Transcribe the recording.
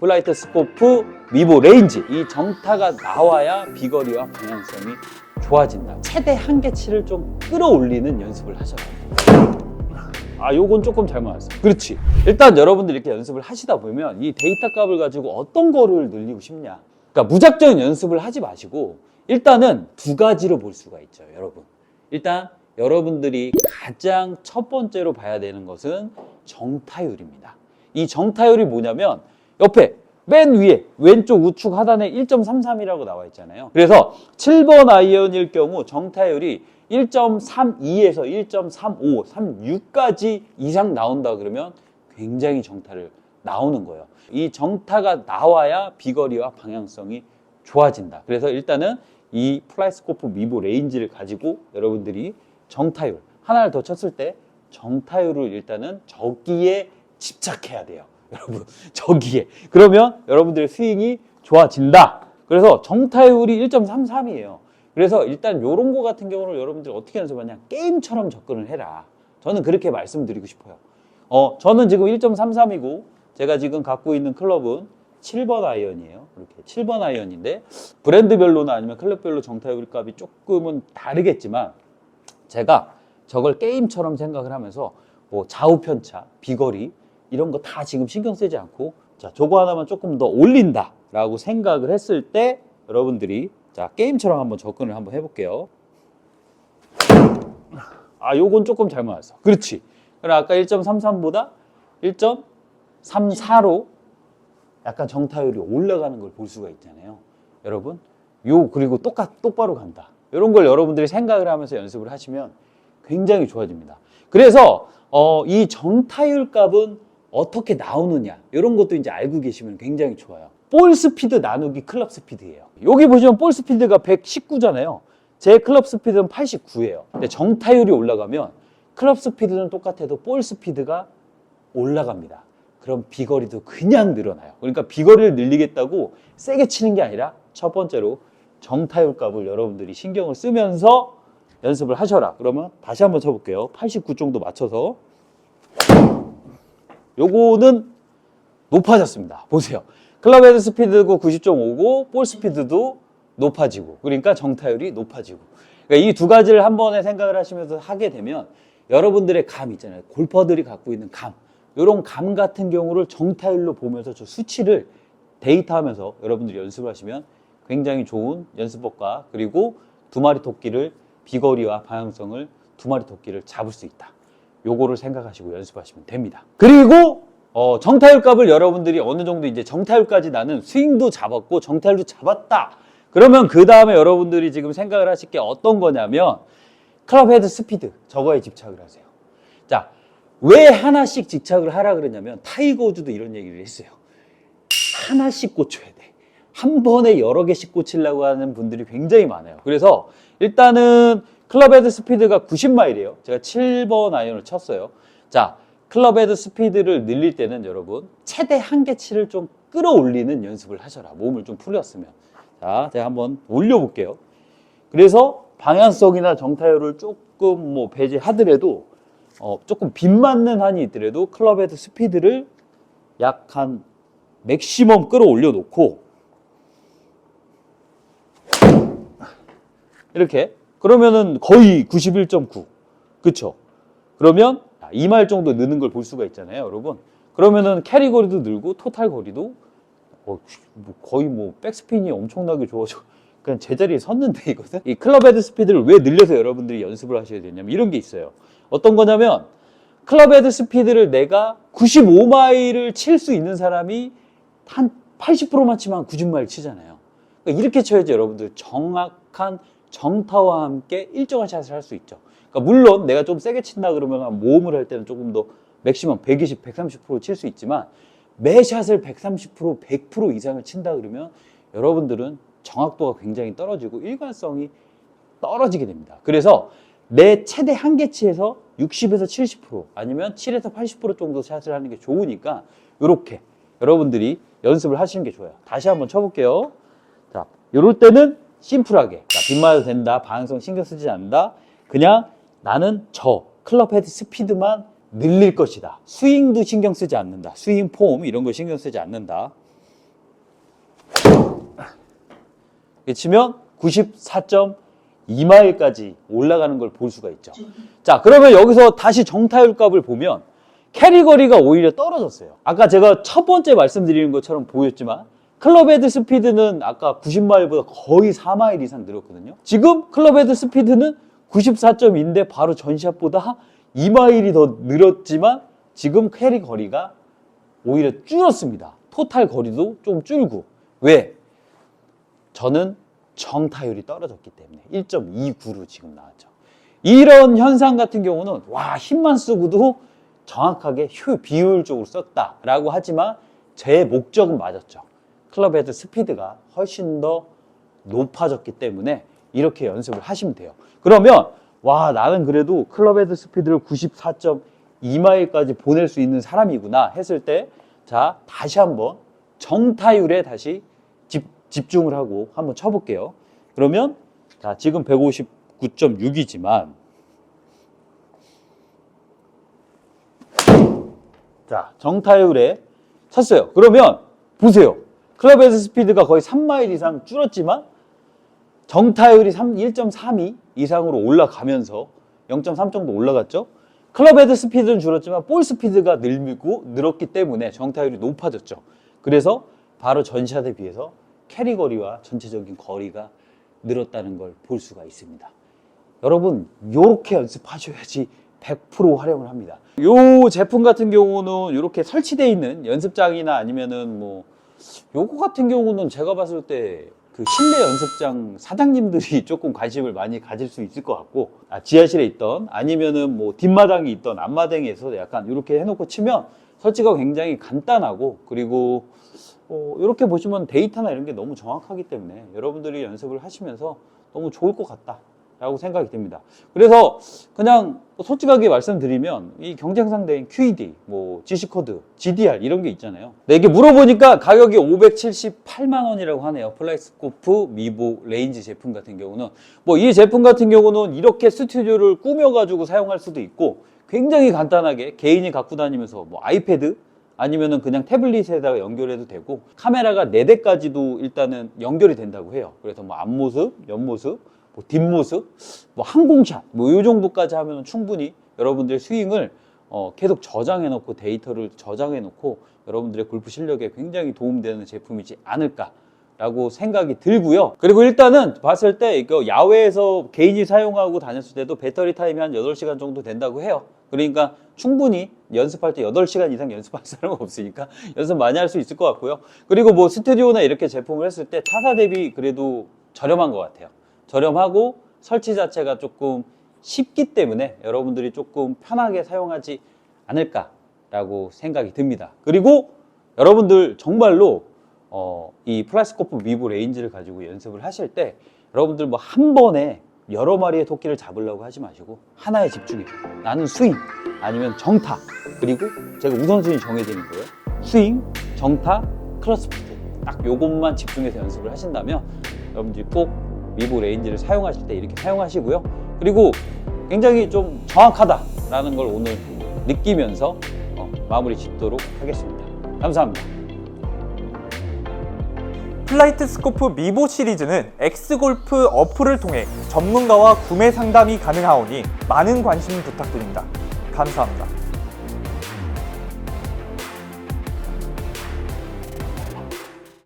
플라이트 스코프 미보 레인지 이 정타가 나와야 비거리와 방향성이 좋아진다. 최대 한계치를 좀 끌어올리는 연습을 하셔라. 아, 요건 조금 잘못 왔어. 그렇지. 일단 여러분들 이렇게 연습을 하시다 보면 이 데이터 값을 가지고 어떤 거를 늘리고 싶냐. 그러니까 무작정 연습을 하지 마시고 일단은 두 가지로 볼 수가 있죠, 여러분. 일단 여러분들이 가장 첫 번째로 봐야 되는 것은 정타율입니다. 이 정타율이 뭐냐면 옆에 맨 위에 왼쪽 우측 하단에 1.33이라고 나와 있잖아요. 그래서 7번 아이언일 경우 정타율이 1.32에서 1.35, 36까지 이상 나온다 그러면 굉장히 정타를 나오는 거예요. 이 정타가 나와야 비거리와 방향성이 좋아진다. 그래서 일단은 이 플라이스코프 미보 레인지를 가지고 여러분들이 정타율 하나를 더 쳤을 때 정타율을 일단은 저기에 집착해야 돼요. 여러분 저기에 그러면 여러분들의 스윙이 좋아진다. 그래서 정타율이 1.33이에요. 그래서 일단 요런 거 같은 경우는 여러분들 어떻게 연습하냐 게임처럼 접근을 해라. 저는 그렇게 말씀드리고 싶어요. 어 저는 지금 1.33이고 제가 지금 갖고 있는 클럽은 7번 아이언이에요. 이렇게 7번 아이언인데 브랜드별로나 아니면 클럽별로 정타율 값이 조금은 다르겠지만 제가 저걸 게임처럼 생각을 하면서 뭐 좌우 편차, 비거리 이런 거 다 지금 신경 쓰지 않고 자 저거 하나만 조금 더 올린다 라고 생각을 했을 때 여러분들이 자 게임처럼 한번 접근을 한번 해볼게요. 아 요건 조금 잘못 왔어. 그렇지. 그럼 아까 1.33보다 1.34로 약간 정타율이 올라가는 걸 볼 수가 있잖아요. 여러분, 요 그리고 똑같 똑바로 간다. 이런 걸 여러분들이 생각을 하면서 연습을 하시면 굉장히 좋아집니다. 그래서 어, 이 정타율 값은 어떻게 나오느냐 이런 것도 이제 알고 계시면 굉장히 좋아요. 볼 스피드 나누기 클럽 스피드예요. 여기 보시면 볼 스피드가 119잖아요. 제 클럽 스피드는 89예요. 근데 정타율이 올라가면 클럽 스피드는 똑같아도 볼 스피드가 올라갑니다. 그럼 비거리도 그냥 늘어나요. 그러니까 비거리를 늘리겠다고 세게 치는 게 아니라 첫 번째로 정타율 값을 여러분들이 신경을 쓰면서 연습을 하셔라. 그러면 다시 한번 쳐볼게요. 89 정도 맞춰서. 요거는 높아졌습니다. 보세요. 클럽 헤드 스피드고 90.5고 볼 스피드도 높아지고 그러니까 정타율이 높아지고 그러니까 이 두 가지를 한 번에 생각을 하시면서 하게 되면 여러분들의 감 있잖아요. 골퍼들이 갖고 있는 감 이런 감 같은 경우를 정타율로 보면서 저 수치를 데이터하면서 여러분들이 연습을 하시면 굉장히 좋은 연습법과 그리고 두 마리 토끼를 비거리와 방향성을 두 마리 토끼를 잡을 수 있다. 요거를 생각하시고 연습하시면 됩니다. 그리고 어, 정타율 값을 여러분들이 어느 정도 이제 정타율까지 나는 스윙도 잡았고 정타율도 잡았다. 그러면 그 다음에 여러분들이 지금 생각을 하실 게 어떤 거냐면 클럽 헤드 스피드 저거에 집착을 하세요. 자, 왜 하나씩 집착을 하라 그러냐면 타이거 우즈도 이런 얘기를 했어요. 하나씩 꽂혀야 돼. 한 번에 여러 개씩 꽂히려고 하는 분들이 굉장히 많아요. 그래서 일단은 클럽 헤드 스피드가 90마일이에요. 제가 7번 아이언을 쳤어요. 자, 클럽 헤드 스피드를 늘릴 때는 여러분 최대 한계치를 좀 끌어올리는 연습을 하셔라. 몸을 좀 풀렸으면. 자, 제가 한번 올려볼게요. 그래서 방향성이나 정타율을 조금 뭐 배제하더라도 어, 조금 빗맞는 한이 있더라도 클럽 헤드 스피드를 약 한 맥시멈 끌어올려 놓고 이렇게 그러면은 거의 91.9 그쵸? 그러면 2마일 정도 느는 걸 볼 수가 있잖아요 여러분. 그러면은 캐리 거리도 늘고 토탈 거리도 어, 뭐 거의 뭐 백스핀이 엄청나게 좋아져. 그냥 제자리에 섰는데 이거는? 이 클럽 헤드 스피드를 왜 늘려서 여러분들이 연습을 하셔야 되냐면 이런 게 있어요. 어떤 거냐면 클럽 헤드 스피드를 내가 95마일을 칠 수 있는 사람이 한 80%만 치면 90마일 치잖아요. 그러니까 이렇게 쳐야지 여러분들 정확한 정타와 함께 일정한 샷을 할 수 있죠. 그러니까 물론 내가 좀 세게 친다 그러면 모험을 할 때는 조금 더 맥시멈 120, 130%칠 수 있지만 매 샷을 130%, 100% 이상을 친다 그러면 여러분들은 정확도가 굉장히 떨어지고 일관성이 떨어지게 됩니다. 그래서 내 최대 한계치에서 60에서 70% 아니면 7에서 80% 정도 샷을 하는 게 좋으니까 이렇게 여러분들이 연습을 하시는 게 좋아요. 다시 한번 쳐볼게요. 자, 이럴 때는 심플하게. 그러니까 빗맞아도 된다 방향성 신경 쓰지 않는다. 그냥 나는 저 클럽 헤드 스피드만 늘릴 것이다. 스윙도 신경 쓰지 않는다. 스윙 폼 이런 거 신경 쓰지 않는다. 치면 94.2마일까지 올라가는 걸 볼 수가 있죠. 자 그러면 여기서 다시 정타율 값을 보면 캐리거리가 오히려 떨어졌어요. 아까 제가 첫 번째 말씀드리는 것처럼 보였지만 클럽 헤드 스피드는 아까 90마일보다 거의 4마일 이상 늘었거든요. 지금 클럽 헤드 스피드는 94.2인데 바로 전샷보다 2마일이 더 늘었지만 지금 캐리 거리가 오히려 줄었습니다. 토탈 거리도 좀 줄고. 왜? 저는 정타율이 떨어졌기 때문에 1.29로 지금 나왔죠. 이런 현상 같은 경우는 와 힘만 쓰고도 정확하게 효 비효율적으로 썼다라고 하지만 제 목적은 맞았죠. 클럽헤드 스피드가 훨씬 더 높아졌기 때문에 이렇게 연습을 하시면 돼요. 그러면 와 나는 그래도 클럽헤드 스피드를 94.2마일까지 보낼 수 있는 사람이구나 했을 때 자 다시 한번 정타율에 다시 집, 집중을 하고 한번 쳐볼게요. 그러면 자 지금 159.6이지만 자 정타율에 쳤어요. 그러면 보세요. 클럽헤드 스피드가 거의 3마일 이상 줄었지만 정타율이 3, 1.32 이상으로 올라가면서 0.3 정도 올라갔죠. 클럽 헤드 스피드는 줄었지만 볼 스피드가 늘고 늘었기 때문에 정타율이 높아졌죠. 그래서 바로 전샷에 비해서 캐리 거리와 전체적인 거리가 늘었다는 걸 볼 수가 있습니다. 여러분 이렇게 연습하셔야지 100% 활용을 합니다. 이 제품 같은 경우는 이렇게 설치되어 있는 연습장이나 아니면은 뭐 요거 같은 경우는 제가 봤을 때 그 실내 연습장 사장님들이 조금 관심을 많이 가질 수 있을 것 같고 아, 지하실에 있던 아니면은 뭐 뒷마당이 있던 앞마당에서 약간 이렇게 해놓고 치면 설치가 굉장히 간단하고 그리고 어, 이렇게 보시면 데이터나 이런 게 너무 정확하기 때문에 여러분들이 연습을 하시면서 너무 좋을 것 같다 라고 생각이 듭니다. 그래서 그냥 솔직하게 말씀드리면 이 경쟁 상대인 QED, 뭐 GC코드, GDR 이런 게 있잖아요. 네, 이게 물어보니까 가격이 578만 원이라고 하네요. 플라이스코프 미보 레인지 제품 같은 경우는 뭐 이 제품 같은 경우는 이렇게 스튜디오를 꾸며가지고 사용할 수도 있고 굉장히 간단하게 개인이 갖고 다니면서 뭐 아이패드 아니면은 그냥 태블릿에다가 연결해도 되고 카메라가 4대까지도 일단은 연결이 된다고 해요. 그래서 뭐 앞모습, 옆모습, 뭐 뒷모습, 뭐 항공샷 뭐 이 정도까지 하면 충분히 여러분들의 스윙을 어, 계속 저장해 놓고 데이터를 저장해 놓고 여러분들의 골프 실력에 굉장히 도움되는 제품이지 않을까 라고 생각이 들고요. 그리고 일단은 봤을 때 야외에서 개인이 사용하고 다녔을 때도 배터리 타임이 한 8시간 정도 된다고 해요. 그러니까 충분히 연습할 때 8시간 이상 연습할 사람은 없으니까 연습 많이 할 수 있을 것 같고요. 그리고 뭐 스튜디오나 이렇게 제품을 했을 때 타사 대비 그래도 저렴한 것 같아요. 저렴하고 설치 자체가 조금 쉽기 때문에 여러분들이 조금 편하게 사용하지 않을까라고 생각이 듭니다. 그리고 여러분들 정말로 어, 이 플라스코프 미보 레인지를 가지고 연습을 하실 때 여러분들 뭐 한 번에 여러 마리의 토끼를 잡으려고 하지 마시고 하나에 집중해. 나는 스윙 아니면 정타 그리고 제가 우선순위 정해드린 거예요. 스윙, 정타, 크로스피트 딱 요것만 집중해서 연습을 하신다면 여러분들이 꼭 미보 레인지를 사용하실 때 이렇게 사용하시고요. 그리고 굉장히 좀 정확하다라는 걸 오늘 느끼면서 어, 마무리 짓도록 하겠습니다. 감사합니다. 플라이트 스코프 미보 시리즈는 엑스골프 어플을 통해 전문가와 구매 상담이 가능하오니 많은 관심 부탁드립니다. 감사합니다.